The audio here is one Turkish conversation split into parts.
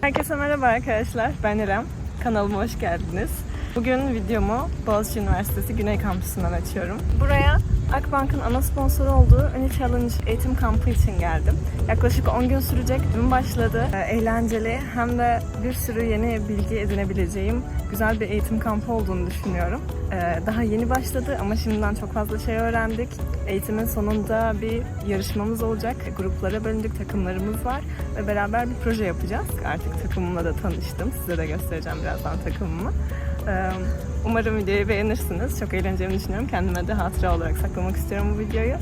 Herkese merhaba arkadaşlar. Ben İrem. Kanalıma hoş geldiniz. Bugün videomu Boğaziçi Üniversitesi Güney Kampüsü'nden açıyorum. Buraya Akbank'ın ana sponsoru olduğu Uni Challenge eğitim kampı için geldim. Yaklaşık 10 gün sürecek. Dün başladı. Ee, Eğlenceli hem de bir sürü yeni bilgi edinebileceğim güzel bir eğitim kampı olduğunu düşünüyorum. Ee, Daha yeni başladı ama şimdiden çok fazla şey öğrendik. Eğitimin sonunda bir yarışmamız olacak. Gruplara bölündük, takımlarımız var ve beraber bir proje yapacağız. Artık takımımla da tanıştım. Size de göstereceğim birazdan takımımı. Umarım videoyu beğenirsiniz. Çok eğleneceğimi düşünüyorum. Kendime de hatıra olarak saklamak istiyorum bu videoyu.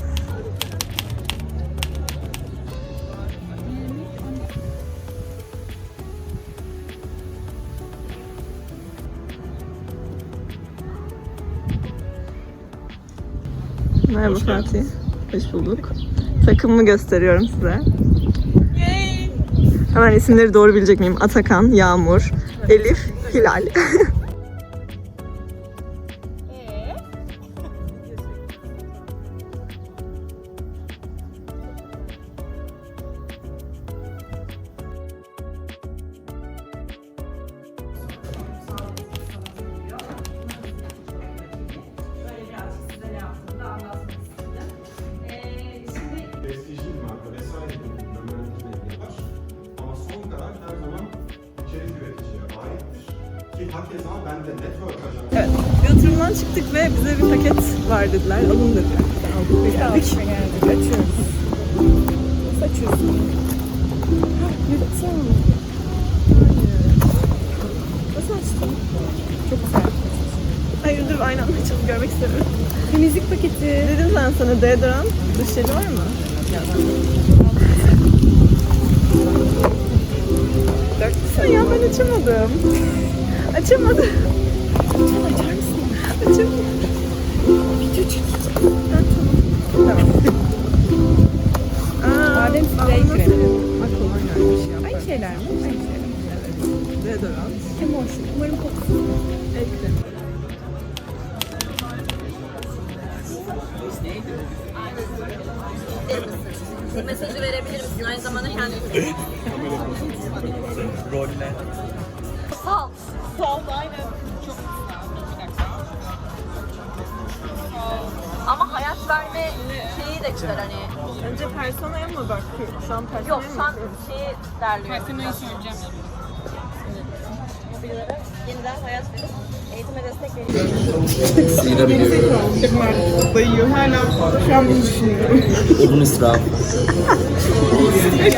Merhaba Fatih. Hoş bulduk. Takımımı gösteriyorum size. Hemen isimleri doğru bilecek miyim? Atakan, Yağmur, Elif, Hilal. Evet, bir oturumdan çıktık ve bize bir paket var dediler. Alın dediler. Aldık ve geldik. Açıyoruz. Nasıl açıyorsun? Yırttım. Nasıl açtın? Çok güzel. Hayır dur aynı anda açalım görmek istemiyorum. Temizlik paketi. Dedim ben sana deodorant, duş jeli var mı? Dört. Ya ben açamadım. Açamadım. Açar, açar mısın? Açamadım. Video çekeceğim. Tamam. Tamam. Aa, Badem ama sprey nasıl- kremi. Bak kolaymış ya. Aynı şeyler mi? Aynı şeyler. Evet. Deodorant. Hem hoş. Umarım kokusu. El kremi. mesajı verebilir misin? Aynı zamanda kendini Salt. Verme şeyi de çıkar hani. Önce personaya mı bak? Şu an personaya Yok mı? sen şeyi derliyor. Personayı söyleyeceğim. Mobilyalara yeniden hayat verip eğitime destek veriyor. Dayıyor hala. Şu an bunu düşünüyorum. Odun israfı.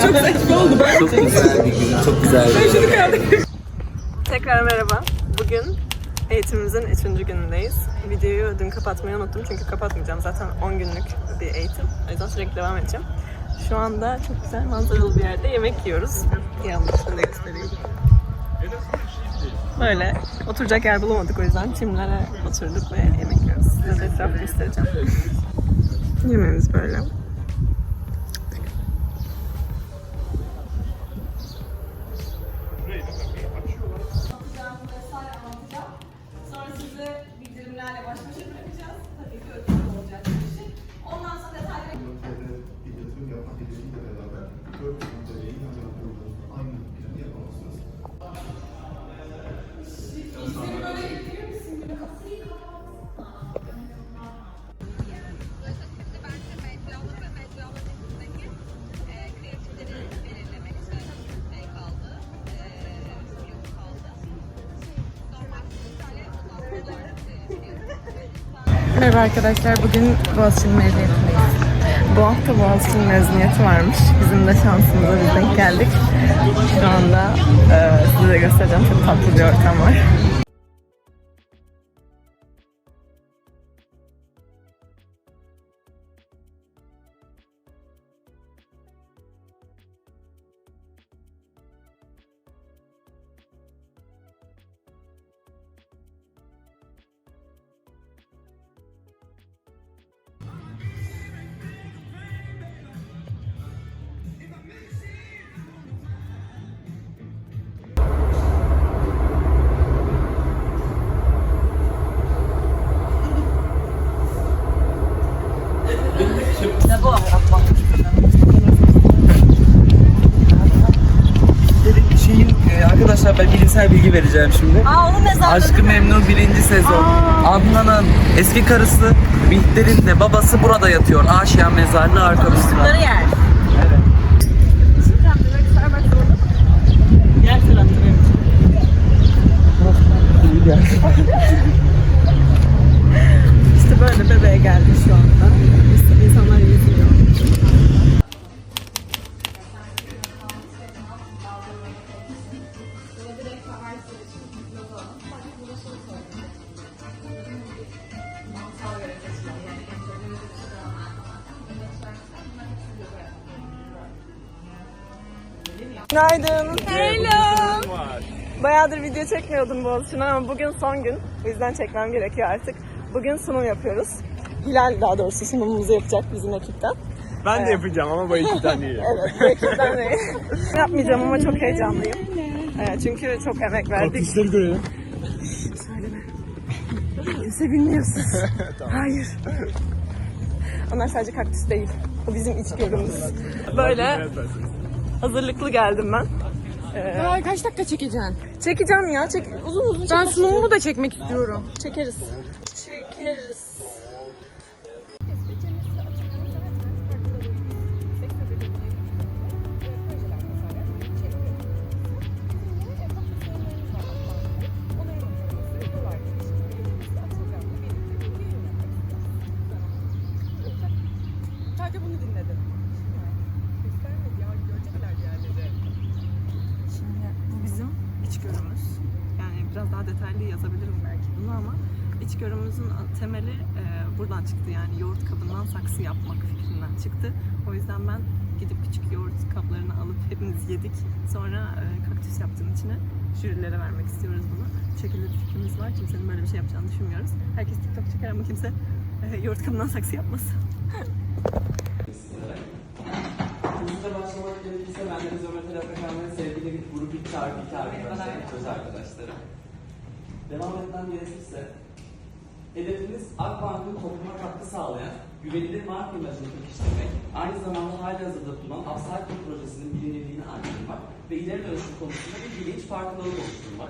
Çok saçma oldu. Çok güzel bir gün, çok güzel bir gün. Tekrar merhaba. Bugün eğitimimizin 3. günündeyiz. Videoyu dün kapatmayı unuttum çünkü kapatmayacağım. Zaten 10 günlük bir eğitim. O yüzden sürekli devam edeceğim. Şu anda çok güzel manzaralı bir yerde yemek yiyoruz. Yanlış şöyle göstereyim. Böyle oturacak yer bulamadık o yüzden çimlere oturduk ve yemek yiyoruz. Size etrafı göstereceğim. Yemeğimiz böyle. Merhaba arkadaşlar, bugün Boğaziçi'nin mezuniyetindeyiz. Bu hafta Boğaziçi'nin mezuniyeti varmış. Bizim de şansımıza biz denk geldik. Şu anda e, size göstereceğim. Çok tatlı bir ortam var. Ben bilimsel bilgi vereceğim şimdi. Aa onun mezarlığı. Aşkı Memnun birinci sezon. Adnan'ın eski karısı Bihter'in de babası burada yatıyor. Aşiyan mezarlığı arka Bunları yer. İşte böyle bebeğe geldi şu anda. Günaydın. Hello. Bayağıdır video çekmiyordum Boğaziçi'nden ama bugün son gün. O yüzden çekmem gerekiyor artık. Bugün sunum yapıyoruz. Hilal daha doğrusu sunumumuzu yapacak bizim ekipten. Ben de yapacağım ama bu ekipten değil. Evet, bu ekipten değil. Yapmayacağım ama çok heyecanlıyım. Evet, çünkü çok emek verdik. Kaktüsleri görelim. Kimse bilmiyorsun. Hayır. Onlar sadece kaktüs değil. O bizim içgörümüz. Böyle hazırlıklı geldim ben. Aa, kaç dakika çekeceksin? Çekeceğim ya. Çek, uzun uzun Ben sunumumu da çekmek istiyorum. Çekeriz. Çekeriz. Detaylı yazabilirim belki bunu ama içgörümüzün temeli e, buradan çıktı. Yani yoğurt kabından saksı yapmak fikrinden çıktı. O yüzden ben gidip küçük yoğurt kaplarını alıp hepimiz yedik. Sonra e, kaktüs yaptığım içine jürilere vermek istiyoruz bunu. Bu şekilde bir fikrimiz var. Kimsenin böyle bir şey yapacağını düşünmüyoruz. Herkes TikTok çeker ama kimse e, yoğurt kabından saksı yapmaz. Hızlıca başlamak gerekirse ben de Zometerapi Efendi'nin sevgili bir grup bir çağrı iki arkadaşlarım, söz arkadaşlarım. Devam etmem gerekirse Hedefimiz Akbank'ın topluma katkı sağlayan güvenilir marka imajını pekiştirmek, aynı zamanda halihazırda bulunan Upcycle projesinin bilinirliğini arttırmak ve ileri dönüşüm konusunda bir bilinç farkındalığı oluşturmak.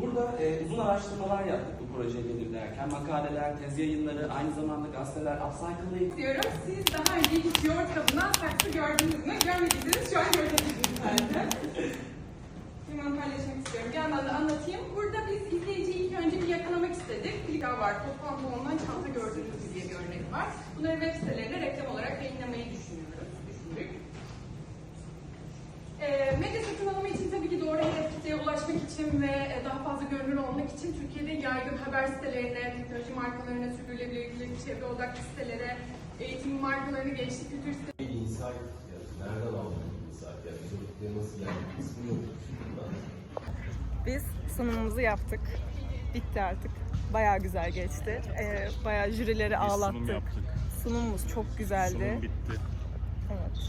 Burada e, uzun araştırmalar yaptık bu projeyi belirlerken. Makaleler, tez yayınları, aynı zamanda gazeteler, Upcycle ile ilgili Diyorum. Siz daha önce hiç yoğurt kabından saksı gördünüz mü? Görmediyseniz şu an göreceksiniz zaten. Hemen paylaşmak istiyorum. Bir yandan da anlatayım. Burada biz izleyiciyi ilk önce bir yakalamak istedik. Klika var. Kot pantolondan çanta gördünüz mü diye bir örnek var. Bunları web sitelerine reklam olarak yayınlamayı düşünüyoruz. Düşündük. E, medya satın alımı için tabii ki doğru hedef kitleye ulaşmak için ve e, daha fazla görünür olmak için Türkiye'de yaygın haber sitelerine, teknoloji markalarına, sürdürülebilirlik, çevre odaklı sitelere, eğitim markalarını, gençlik kültür sitelerine insight yani nereden aldın insight yani nasıl geldik kısmı yok. Biz sunumumuzu yaptık. Bitti artık. Bayağı güzel geçti. Ee, bayağı jürileri ağlattık. sunum yaptık. Sunumumuz çok güzeldi. Sunum bitti.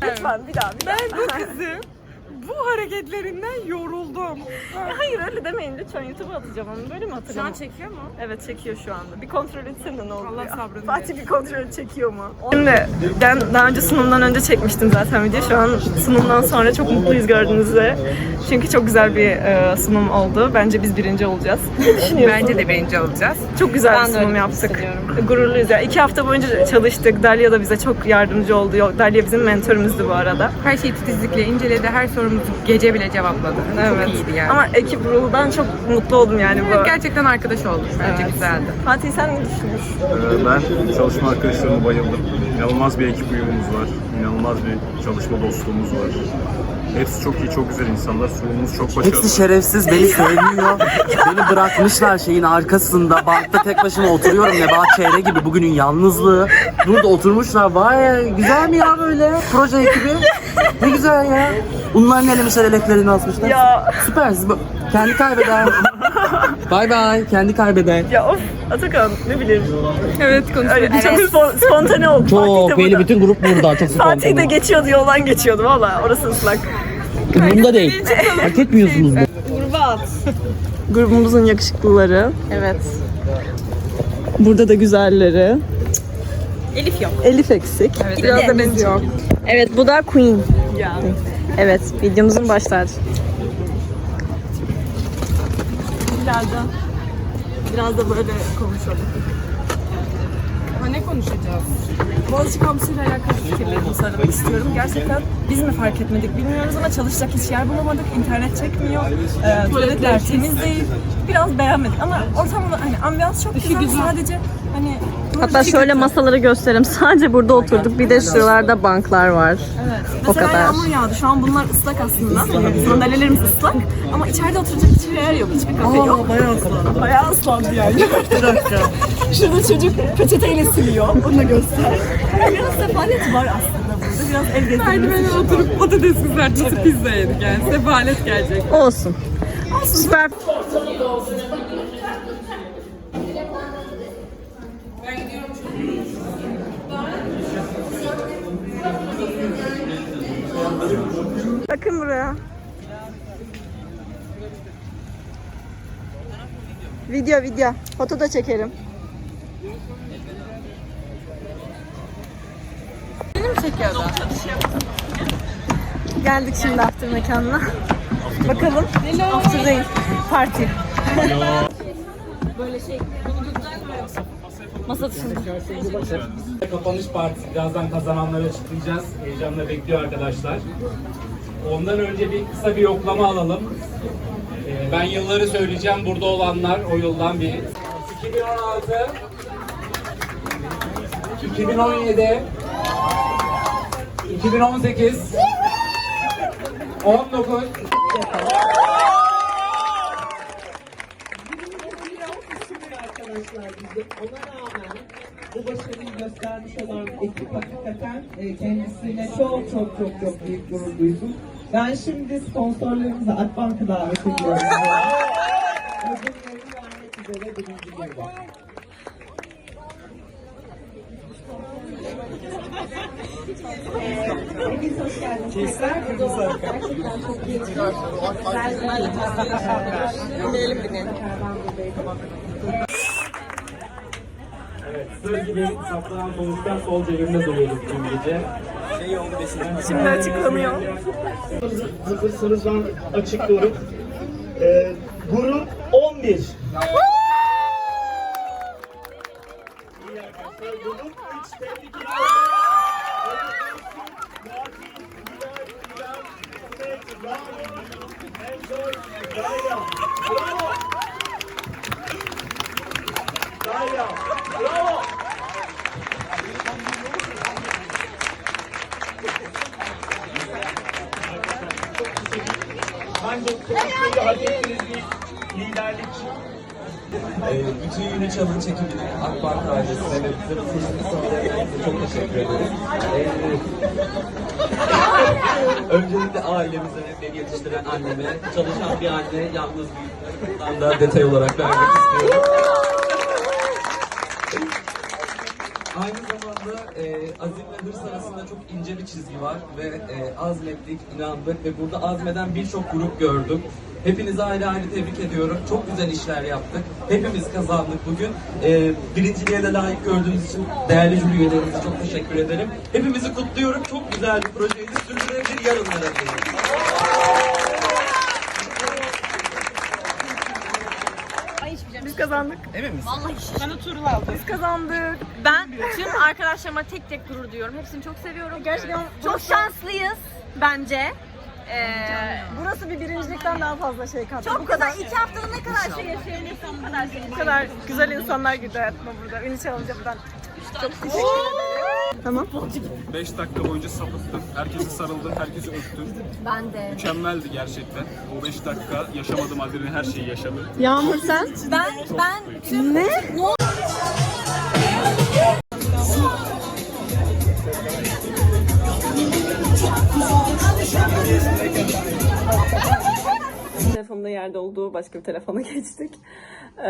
Lütfen bir daha bir daha. Ben bu kızın bu hareketlerinden yoruldum. Hayır öyle demeyin lütfen YouTube'a atacağım onu. Böyle mi Şu hatırlamam? an çekiyor mu? Evet çekiyor şu anda. Bir kontrol etsene ne oluyor. Allah sabrını Fatih bir kontrol et, çekiyor mu? Şimdi ben daha önce sunumdan önce çekmiştim zaten video. Şu an sunumdan sonra çok mutluyuz gördüğünüz üzere. Çünkü çok güzel bir e, sunum oldu. Bence biz birinci olacağız. Ne düşünüyorsun? Bence de birinci olacağız. Çok güzel Ben bir de sunum öyle yaptık. Gururluyuz ya. İki hafta boyunca çalıştık. Dalia da bize çok yardımcı oldu. Dalia bizim mentörümüzdü bu arada. Her şeyi titizlikle inceledi. Her sorumuzu gece bile cevapladı. Evet. Çok iyiydi yani. Ama ekip ruhu ben çok mutlu oldum yani bu. Gerçekten arkadaş olduk. Bence Evet. güzeldi. Fatih sen ne düşünüyorsun? Ee, Ben çalışma arkadaşlarıma bayıldım. İnanılmaz bir ekip uyumumuz var. İnanılmaz bir çalışma dostluğumuz var. Hepsi çok iyi, çok güzel insanlar. Sunumumuz çok başarılı. Hepsi şerefsiz, beni sevmiyor. beni bırakmışlar şeyin arkasında. Bankta tek başıma oturuyorum Nebahat Çehre gibi bugünün yalnızlığı. Burada oturmuşlar. Vay güzel mi ya böyle proje ekibi? Ne güzel ya. Bunların elemişler eleklerini asmışlar. Ya. Süper. siz bu- Kendi kaybeder. bay bay. Kendi kaybeder. Ya of Atakan ne bileyim. Evet Öyle çok spon- spontane oldu. Çok Fatih de belli burada. bütün grup burada. Çok Fatih de spontane. geçiyordu yoldan geçiyordu valla orası ıslak. Bunda değil. Hak etmiyorsunuz bu. Grubumuzun yakışıklıları. Evet. Burada da güzelleri. Elif yok. Elif eksik. Biraz da benziyor. Evet bu da Queen. Ya. Evet, videomuzun başlar. Biraz da biraz da böyle konuşalım. Ama ne konuşacağız? Boğaziçi kampüsüyle alakalı fikirlerimi söylemek istiyorum. Gerçekten biz mi fark etmedik bilmiyoruz ama çalışacak hiç yer bulamadık. İnternet çekmiyor. Ee, tuvaletler temiz değil. Biraz beğenmedik ama ortamda hani ambiyans çok güzel. Sadece hani Hatta şöyle masaları göstereyim. Sadece burada oturduk. Bir de şuralarda banklar var. Evet. O Mesela kadar. yağmur yağdı. Şu an bunlar ıslak aslında. Sandalyelerimiz ıslak. Ama içeride oturacak hiçbir yer yok. Hiçbir kafe yok. Bayağı ıslandı. Bayağı ıslandı yani. bir dakika. Şurada çocuk peçeteyle siliyor. Onu da göster. Biraz sefalet var aslında burada. Biraz ev gezdirmesi. Merdivene oturup patates kızartısı pizza yedik yani. Sefalet gelecek. Olsun. Süper. Bakın buraya. Video video. Foto da çekerim. Benim çekiyordu. Geldik şimdi after mekanına. Bakalım. After değil. Parti. Masa dışında. Kapanış partisi birazdan kazananları açıklayacağız. Heyecanla bekliyor arkadaşlar. Ondan önce bir kısa bir yoklama alalım. Ee, ben yılları söyleyeceğim. Burada olanlar o yıldan bir. 2016 2017 2018 19 arkadaşlar bizim. Ona rağmen bu başarıyı göstermiş olan ekip hakikaten e, kendisine çok çok çok çok büyük gurur duydum. Ben şimdi sponsorlarımızı Akbank'a davet ediyorum. Ödülleri vermek üzere birinci gruba. Hepiniz hoş geldiniz. Tekrar burada olmak gerçekten çok keyifli. Güzel bir Ben buradaydım. Evet, sır gibi saklanan sonuçlar sol cebimde duruyorduk dün gece. Şimdi açıklanıyor. Hazırsanız ben açıklıyorum. Ee, grup 11. İyi arkadaşlar. Bütün Çalın çekimine Akbank ailesine ve bize bu çok teşekkür ederim. Ee, öncelikle ailemize, beni yetiştiren anneme, çalışan bir anne, yalnız bir Bundan da detay olarak vermek istiyorum. Aynı zamanda e, azim ve hırs arasında çok ince bir çizgi var ve e, azmettik, inandık ve burada azmeden birçok grup gördüm. Hepinizi ayrı ayrı tebrik ediyorum. Çok güzel işler yaptık. Hepimiz kazandık bugün. E, birinciliğe de layık gördüğünüz için değerli jüri üyelerimize çok teşekkür ederim. Hepimizi kutluyorum. Çok güzel bir projeydi. Sürdürülebilir yarınlara diliyorum. Biz kazandık. Biz kazandık. Ben tüm arkadaşlarıma tek tek gurur duyuyorum. Hepsini çok seviyorum. Gerçekten çok şanslıyız bence. Ee, Burası bir birincilikten daha fazla şey kattı. çok Bu kadar. İki haftada ne kadar şey yaşayabilirsin bu kadar şey. bu kadar güzel insanlar girdi hayatıma burada. Ünlü Challenge'a buradan çok teşekkür ederim. Tamam. 5 dakika boyunca sapıttım. Herkesi sarıldım, herkesi öptüm. Ben de. Mükemmeldi gerçekten. O 5 dakika yaşamadığım adrenalin her şeyi yaşadım. Yağmur sen? Ben ben tüm Ne? Telefonda yerde olduğu başka bir telefona geçtik. Ee,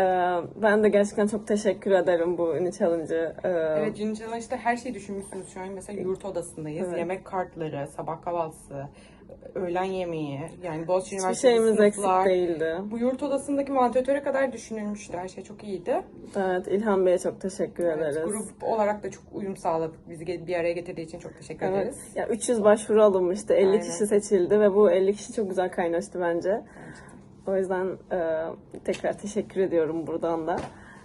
ben de gerçekten çok teşekkür ederim bu ünlü challenge'ı. Ee, Evet Challenge'da her şeyi düşünmüşsünüz şu an. Mesela yurt odasındayız. Evet. Yemek kartları, sabah kahvaltısı, öğlen yemeği, yani Boğaziçi Hiçbir Üniversitesi şeyimiz eksik sınıflar. değildi. Bu yurt odasındaki vantilatöre kadar düşünülmüştü. Her şey çok iyiydi. Evet İlhan Bey'e çok teşekkür ederiz. Grup olarak da çok uyum sağladık. Bizi ge- bir araya getirdiği için çok teşekkür Evet. ederiz. Ya 300 başvuru alınmıştı. 50 Aynen. kişi seçildi ve bu 50 kişi çok güzel kaynaştı bence. O yüzden e, tekrar teşekkür ediyorum buradan da.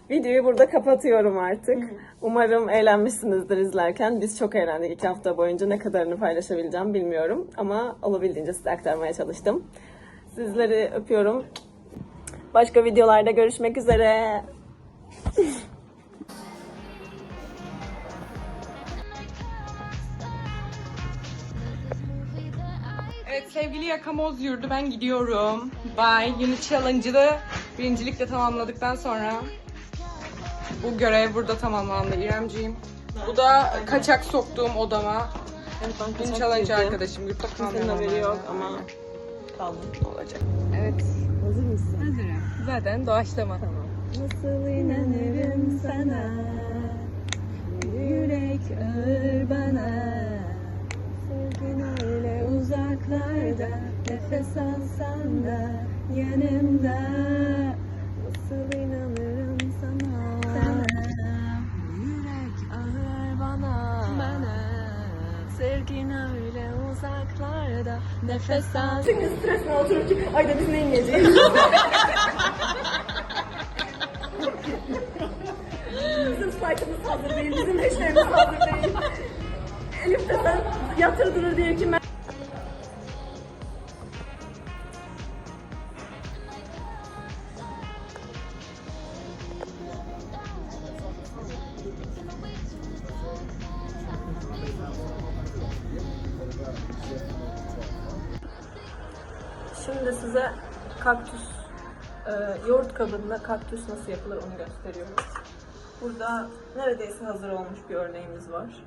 Videoyu burada kapatıyorum artık. Umarım eğlenmişsinizdir izlerken. Biz çok eğlendik iki hafta boyunca. Ne kadarını paylaşabileceğim bilmiyorum. Ama olabildiğince size aktarmaya çalıştım. Sizleri öpüyorum. Başka videolarda görüşmek üzere. Sevgili Yakamoz yurdu ben gidiyorum. Bye. Unit Challenge'ı birincilikle tamamladıktan sonra bu görev burada tamamlandı İremciğim. Bu da kaçak soktuğum odama. Unit Challenge arkadaşım. Yurtta Kimsenin kalmıyorum. haberi yok ama. kaldım. olacak. Evet. Hazır mısın? Hazırım. Zaten doğaçlama. Nasıl inanırım sana Yürek ağır bana Sevgin uzaklarda Nefes alsan da yanımda. Nasıl inanırım sana? Sana. Yürek ağır bana. Bana. Sevgin öyle uzaklarda Nefes al. Şimdi stresine oturup ki? Ayda biz ne yiyeceğiz? Bizim slaytımız hazır değil, bizim eşlerimiz hazır değil. Elif de sen yatırdınız diye ki Şimdi size kaktüs, e, yoğurt kabında kaktüs nasıl yapılır onu gösteriyoruz. Burada neredeyse hazır olmuş bir örneğimiz var.